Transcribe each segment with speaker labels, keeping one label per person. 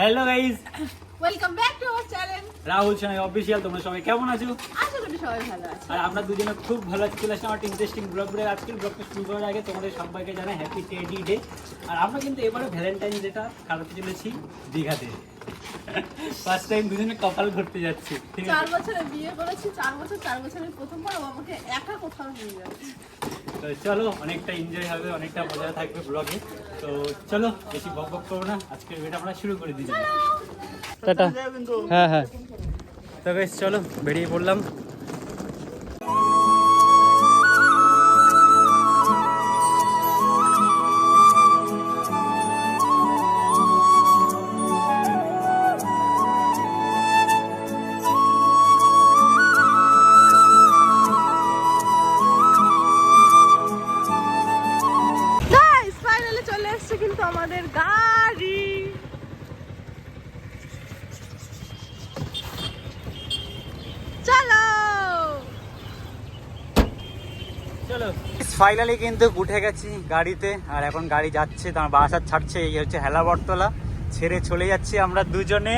Speaker 1: Guys
Speaker 2: welcome back to our channel
Speaker 1: Rahul Sonai official তোমরা সবাই কেমন আছো?
Speaker 2: আশা করি সবাই ভালো আছে।
Speaker 1: আর আমরা দুজনে খুব ভালো আছি। চলে আসলাম একটা ইন্টারেস্টিং ব্লগ ব্লগ আজকের ব্লগটা শুরু করার আগে তোমাদের সবাইকে জানাই হ্যাপি টেডি ডে আর আমরা কিন্তু এবারে ভ্যালেন্টাইন ডেটা কাটাতে চলেছি দীঘাতে। ফার্স্ট টাইম দুজনে কপাল ঘুরতে যাচ্ছি। ঠিক
Speaker 2: চার
Speaker 1: আছে
Speaker 2: বছরে বিয়ে করেছি চার বছর চার বছরের প্রথমবার ও আমাকে একা কোথাও নিয়ে যাচ্ছে
Speaker 1: তো চলো অনেকটা এনজয় হবে অনেকটা মজা থাকবে ব্লগে তো চলো বেশি বক বক করব না। আজকের ভিডিও আমরা শুরু করে দিই। টাটা। হ্যাঁ হ্যাঁ। তো বেশ চলো বেরিয়ে পড়লাম।
Speaker 2: ফাইনালি কিন্তু
Speaker 1: উঠে গেছি গাড়িতে আর এখন গাড়ি যাচ্ছে তোমার বাস আর ছাড়ছে এই হচ্ছে হেলা বটতলা ছেড়ে চলে যাচ্ছি আমরা দুজনে।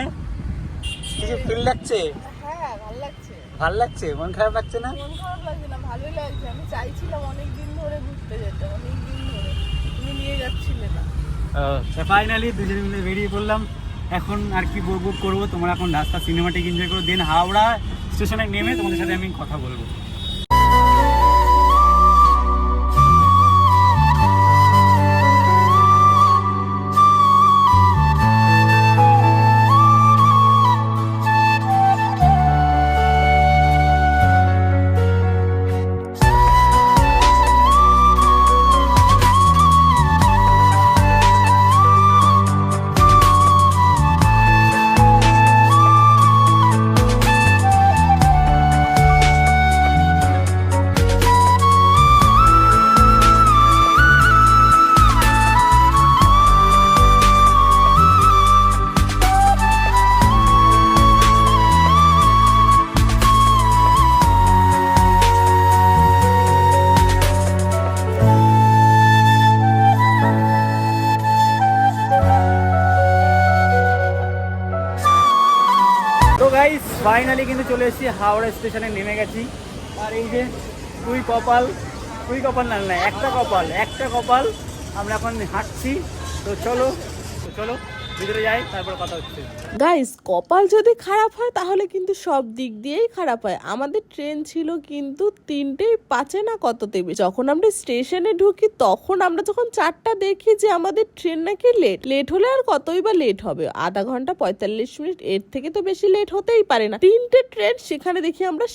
Speaker 1: কিছু ফিল লাগছে?
Speaker 2: হ্যাঁ ভালো লাগছে।
Speaker 1: ভালো লাগছে? মন খারাপ লাগছে না?
Speaker 2: মন খারাপ লাগছে না ভালোই লাগছে। আমি চাইছিলাম অনেক দিন ধরে ঘুরতে যেতে অনেক দিন ধরে। তুমি নিয়ে যাচ্ছিলে না।
Speaker 1: ফাইনালি দুজনে মিলে বেরিয়ে পড়লাম। এখন আর কি বকবো করব? তোমরা এখন রাস্তা সিনেমাটিক এনজয় করো। দেন হাওড়া স্টেশনে নেমে তোমাদের সাথে আমি কথা বলব। ফাইনালি কিন্তু চলে এসেছি, হাওড়া স্টেশনে নেমে গেছি। আর এই যে দুই কপাল দুই কপাল না না, একটা কপাল একটা কপাল। আমরা এখন হাঁটছি, তো চলো তো চলো।
Speaker 3: গাইস কপাল যদি খারাপ হয়, তাহলে কিন্তু সব দিক দিয়েই খারাপ হয়। আমাদের ট্রেন ছিল কিন্তু তিনটেই পাঁচে না কততে? যখন আমরা স্টেশনে ঢুকি, তখন আমরা যখন চারটা দেখি যে আমাদের ট্রেন নাকি লেট লেট হলে আর কতই বা লেট হবে? আধা ঘণ্টা পঁয়তাল্লিশ মিনিট, এর থেকে তো বেশি লেট হতেই পারে না। তিনটে ট্রেন সেখানে দেখি আমরা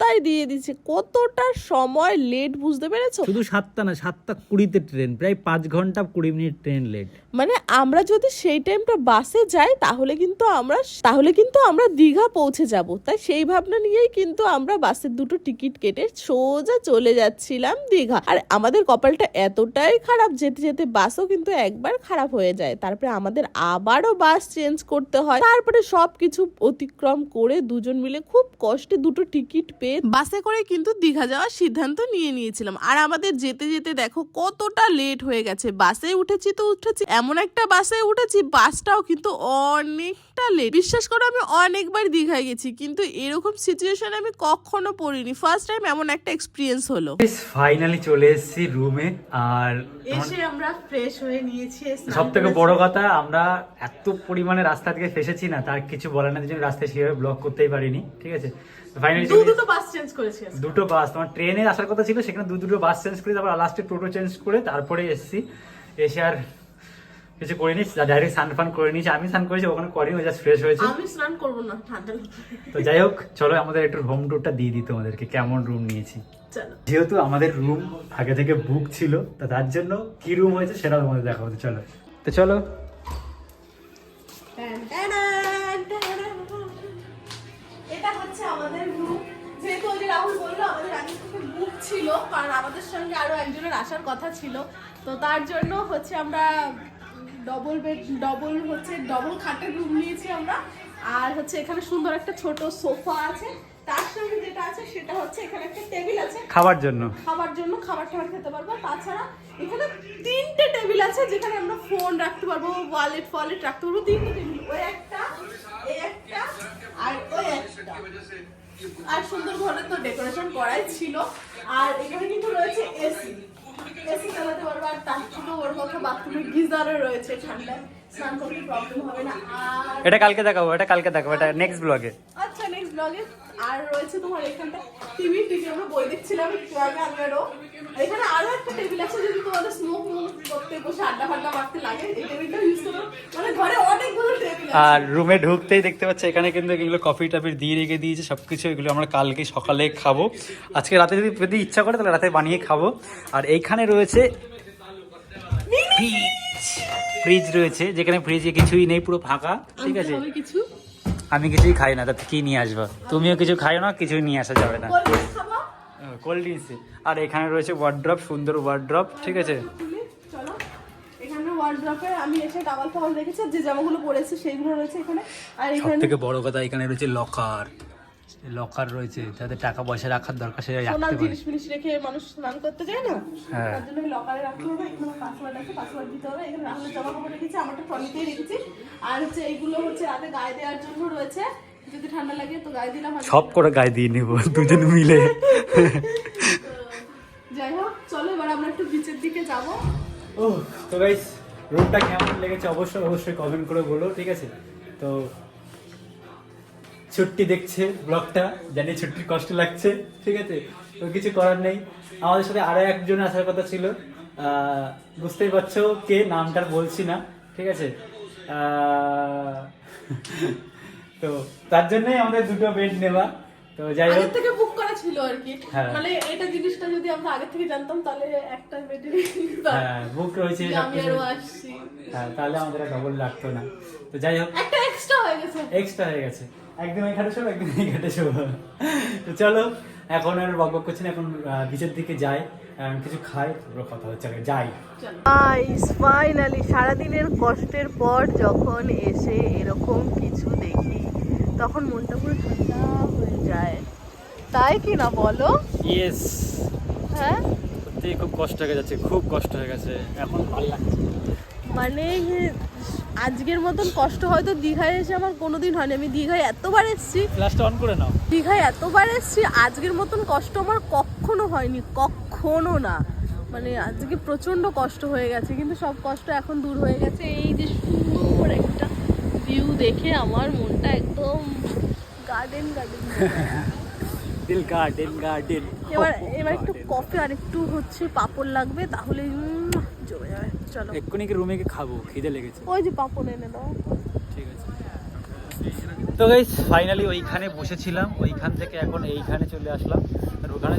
Speaker 3: সাতটায় দিয়ে দিচ্ছে। কতটা সময় লেট বুঝতে পেরেছ?
Speaker 1: শুধু সাতটা না সাতটা কুড়িতে ট্রেন প্রায় পাঁচ ঘণ্টা কুড়ি মিনিট ট্রেন লেট
Speaker 3: মানে আমরা যদি সেই টাইমটা বাসে যাই তাহলে কিন্তু আমরা তাহলে কিন্তু আমরা দীঘা পৌঁছে যাব। তাই সেই ভাবনা নিয়েই কিন্তু আমরা বাসের দুটো টিকিট কেটে সোজা চলে যাচ্ছিলাম দীঘা। আর আমাদের কপালটা এতটাই খারাপ যেতে যেতে বাসও কিন্তু একবার খারাপ হয়ে যায়। তারপরে আমাদের আবারও বাস চেঞ্জ করতে হয়। তারপরে সবকিছু অতিক্রম করে দুজন মিলে খুব কষ্টে দুটো টিকিট পেয়ে বাসে করে কিন্তু দীঘা যাওয়ার সিদ্ধান্ত নিয়ে নিয়েছিলাম। আর আমাদের যেতে যেতে দেখো কতটা লেট হয়ে গেছে। বাসে উঠেছি তো উঠেছি এমন একটা বাসে উঠেছি বাসটাও কিন্তু অনেকটা লেট বিশ্বাস করো আমি অনেকবার দীঘায় গেছি কিন্তু এরকম সিচুয়েশনে আমি কখনো পড়িনি। ফার্স্ট টাইম এমন একটা এক্সপিরিয়েন্স হলো।
Speaker 1: ফাইনালি চলে এসেছি রুমে আর
Speaker 2: এসে আমরা ফ্রেশ হয়ে নিয়েছি
Speaker 1: সব থেকে। বড় কথা আমরা এত পরিমাণে রাস্তা থেকে ফেসেছি না তার কিছু বলার না জন্য রাস্তায় সেভাবে ব্লক করতেই পারিনি ঠিক আছে? ফাইনালি
Speaker 2: দু দুটো বাস চেঞ্জ করেছি
Speaker 1: দুটো বাস তোমার ট্রেনে আসার কথা ছিল সেখানে দু দুটো বাস চেঞ্জ করে তারপর লাস্টে টোটো চেঞ্জ করে তারপরে এসেছি। এসে আর কিছু করিনি ডাইরেক্ট স্নান ফান করে নিয়েছি। আমি স্নান করেছি ওখানে করিনি ও জাস্ট ফ্রেশ হয়েছে।
Speaker 2: আমি স্নান করব না ঠান্ডা
Speaker 1: তো যাই হোক চলো আমাদের একটু হোম টুরটা দিয়ে দিই তোমাদেরকে কেমন রুম নিয়েছি। যেহেতু আমাদের রুম আগে থেকে বুক ছিল তা তার জন্য কি রুম হয়েছে সেটা তোমাদের দেখাবো তো চলো। তো চলো
Speaker 2: ছিল কারণ আমাদের সঙ্গে আরও একজনের আসার কথা ছিল। তো তার জন্য হচ্ছে আমরা ডবল বেড ডবল হচ্ছে ডবল খাটের রুম নিয়েছি আমরা। আর হচ্ছে এখানে সুন্দর একটা ছোট সোফা আছে। তার সঙ্গে যেটা আছে সেটা হচ্ছে এখানে একটা টেবিল আছে।
Speaker 1: খাবার জন্য।
Speaker 2: খাবার জন্য খাবার টাবার খেতে পারব। তাছাড়া এখানে তিনটে টেবিল আছে যেখানে আমরা ফোন রাখতে পারব ওয়ালেট ফলেট রাখতে পারব। তিনটে টেবিল ওই একটা এই একটা আর ওই একটা। আর সুন্দর ঘরে তো ডেকোরেশন করাই ছিল। আর এখানে কিন্তু রয়েছে এসি। এসি চালাতে পারব আর তার থেকে ওর গিজারও রয়েছে ঠান্ডায়। স্নান করতে প্রবলেম হবে না। আর
Speaker 1: এটা কালকে দেখাবো এটা কালকে দেখাবো এটা নেক্সট ব্লগে
Speaker 2: আচ্ছা নেক্সট ব্লগে আর রয়েছে তোমার এখানটা টিভি টিভি আমরা বই দেখছিলাম একটু আগে এখানে আরও একটা টেবিল আছে যদি তোমাদের স্মোক করতে বসে আড্ডা ফাড্ডা মারতে লাগে এই টেবিলটা ইউজ করো। মানে ঘরে অনেকগুলো টেবিল
Speaker 1: আর রুমে ঢুকতেই দেখতে পাচ্ছি এখানে কিন্তু এগুলো কফি টফি দিয়ে রেখে দিয়েছে সব কিছু এগুলো আমরা কালকে সকালে খাব। আজকে রাতে যদি যদি ইচ্ছা করে তাহলে রাতে বানিয়ে খাব। আর এইখানে রয়েছে ফ্রিজ ফ্রিজ রয়েছে যেখানে ফ্রিজে কিছুই নেই পুরো ফাঁকা ঠিক আছে?
Speaker 2: কিছু।
Speaker 1: আমি কিছুই খাই না তাতে কি নিয়ে আসব? তুমিও কিছু খাইও না কিছুই নিয়ে আসা যাবে না।
Speaker 2: কোল্ড ড্রিঙ্কস
Speaker 1: কোল্ড ড্রিঙ্কস আর এখানে রয়েছে ওয়ার্ড্রপ সুন্দর ওয়ার্ড্রপ ঠিক আছে?
Speaker 2: আমি এসে টাওয়াল ফাওয়াল রেখেছি যে জামাগুলো পরেছি সেইগুলো রয়েছে এখানে। আর এখানে
Speaker 1: থেকে বড় কথা এখানে রয়েছে লকার লকার রয়েছে যাতে টাকা পয়সা রাখার দরকার সেটা রাখতে পারে।
Speaker 2: জিনিস ফিনিস রেখে মানুষ স্নান করতে যায় না?
Speaker 1: হ্যাঁ।
Speaker 2: তার জন্য লকারে রাখতে হবে এখানে পাসওয়ার্ড আছে পাসওয়ার্ড দিতে হবে এখানে রাহুলের জামা কাপড় রেখেছি আমারটা ট্রলিতেই রেখেছি। আর হচ্ছে এইগুলো হচ্ছে রাতে গায়ে দেওয়ার জন্য রয়েছে যদি ঠান্ডা লাগে তো গায়ে দিলাম আর
Speaker 1: সব করে গায়ে দিয়ে নেব দুজন মিলে।
Speaker 2: যাই হোক চলো এবার আমরা একটু বিচের দিকে যাব।
Speaker 1: ও তো গাইস রুমটা কেমন লেগেছে অবশ্যই অবশ্যই কমেন্ট করে বলো ঠিক আছে? তো ছুট্টি দেখছে ব্লগটা জানি ছুট্টির কষ্ট লাগছে ঠিক আছে? তো কিছু করার নেই। আমাদের সাথে আরও একজন আসার কথা ছিল। বুঝতেই পারছ কে নামটার বলছি না ঠিক আছে? তো তার জন্যই আমাদের দুটো বেড নেওয়া। তো যাই হোক।
Speaker 2: থেকে বুক করা ছিল আর কি।
Speaker 1: হ্যাঁ।
Speaker 2: মানে এটা জিনিসটা যদি আমরা আগে থেকে জানতাম তাহলে একটা বেডে
Speaker 1: হ্যাঁ বুক রয়েছে
Speaker 2: আমি আরও আসছি।
Speaker 1: হ্যাঁ তাহলে আমাদের ডবল লাগতো না। তো যাই হোক।
Speaker 2: একটা এক্সট্রা হয়ে গেছে।
Speaker 1: এক্সট্রা হয়ে গেছে। একদম এই ঘাটে শোবো একদম এই ঘাটে শোবো তো চলো এখন আর বক বক করছি না এখন বিচের দিকে যাই কিছু খাই তারপর কথা হচ্ছে আগে যাই।
Speaker 3: গাইস ফাইনালি সারাদিনের কষ্টের পর যখন এসে এরকম কিছু দেখি তখন মনটা পুরো ঠান্ডা হয়ে যায়। তাই কি না বলো?
Speaker 1: ইয়েস
Speaker 3: হ্যাঁ?
Speaker 1: সত্যি খুব কষ্ট হয়ে যাচ্ছে খুব কষ্ট হয়ে গেছে এখন ভালো লাগছে।
Speaker 3: মানে আজকের মতন কষ্ট হয়তো দীঘায় এসে আমার কোনোদিন হয়নি। আমি দীঘায় এতবার এসেছি।
Speaker 1: ফ্ল্যাশটা অন করে নাও।
Speaker 3: দীঘায় এতবার এসেছি আজকের মতন কষ্ট আমার কখনো হয়নি কখনো না। মানে আজকে প্রচণ্ড কষ্ট হয়ে গেছে কিন্তু সব কষ্ট এখন দূর হয়ে গেছে। এই যে সুন্দর একটা ভিউ দেখে আমার মনটা একদম গার্ডেন গার্ডেন
Speaker 1: দিল গার্ডেন গার্ডেন
Speaker 3: এবার এবার একটু কফি আর একটু হচ্ছে পাপড় লাগবে তাহলে চলো।
Speaker 1: এক্ষুনি কি রুমে গিয়ে খাব? খিদে লেগেছে।
Speaker 3: ওই যে পাপড় এনে দাও
Speaker 1: ঠিক আছে। তো গাইস ফাইনালি ওইখানে বসেছিলাম। ওইখান থেকে এখন এইখানে চলে আসলাম। ওখানে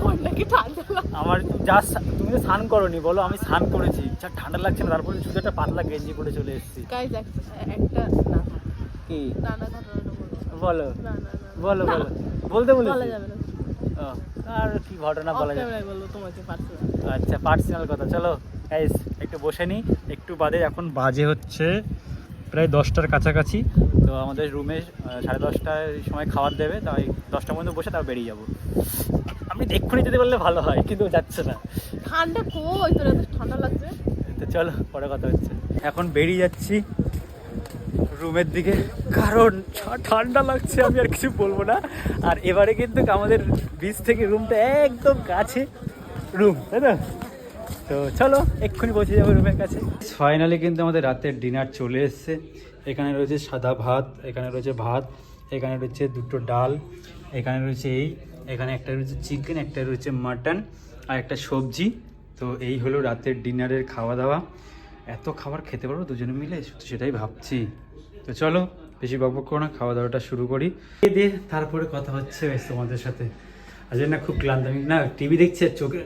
Speaker 1: আমার যা তুমি তো স্নান করনি বলো আমি স্নান করেছি। যা ঠান্ডা লাগছে না তারপরে শুধু একটা পাতলা গেঞ্জি পরে চলে এসেছি।
Speaker 3: Guys, একটা না
Speaker 1: কি?
Speaker 3: না না বলো।
Speaker 1: বলো। বলো বলতে বলো
Speaker 3: বলা যাবে না।
Speaker 1: আর কি ঘটনা বলা যাবে? আচ্ছা পার্সোনাল কথা। চলো। গাইস একটু বসে নিই। একটু বাদে এখন বাজে হচ্ছে প্রায় দশটার কাছাকাছি। তো আমাদের রুমে সাড়ে দশটার সময় খাবার দেবে তাই দশটার মধ্যে বসে তারপর বেরিয়ে যাব। আমি এক্ষুনি যেতে পারলে ভালো হয় কিন্তু যাচ্ছে না।
Speaker 3: ঠান্ডা কই তোর এত ঠান্ডা লাগছে?
Speaker 1: তো চলো পরে কথা হচ্ছে। এখন বেরিয়ে যাচ্ছি রুমের দিকে কারণ ঠান্ডা লাগছে আমি আর কিছু বলব না। আর এবারে কিন্তু আমাদের বিচ থেকে রুমটা একদম কাছে। রুম তাই না তো চলো, এক্ষুনি পৌঁছে যাব রুমের কাছে। ফাইনালি কিন্তু আমাদের রাতের ডিনার চলে এসছে। এখানে রয়েছে সাদা ভাত, এখানে রয়েছে ভাত, এখানে রয়েছে দুটো ডাল, এখানে রয়েছে এই, এখানে একটা রয়েছে চিকেন একটা রয়েছে মাটন আর একটা সবজি। তো এই হলো রাতের ডিনারের খাওয়া দাওয়া এত খাবার খেতে পারব দুজনে মিলে? সেটাই ভাবছি। তো চলো, বেশি বকবক করো না খাওয়া দাওয়াটা শুরু করি। দিয়ে তারপরে কথা হচ্ছে তোমাদের সাথে। আজ না খুব ক্লান্ত আমি না টিভি দেখছি, চোখে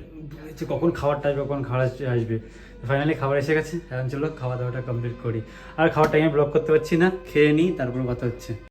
Speaker 1: হচ্ছে কখন খাবারটা আসবে, কখন খাবার আসবে। ফাইনালি খাবার এসে গেছে, এখন চলো খাওয়া দাওয়াটা কমপ্লিট করি। আর খাওয়ার টাইমে ব্লক করতে পারছি না, খেয়ে নিই, তারপর কথা হচ্ছে।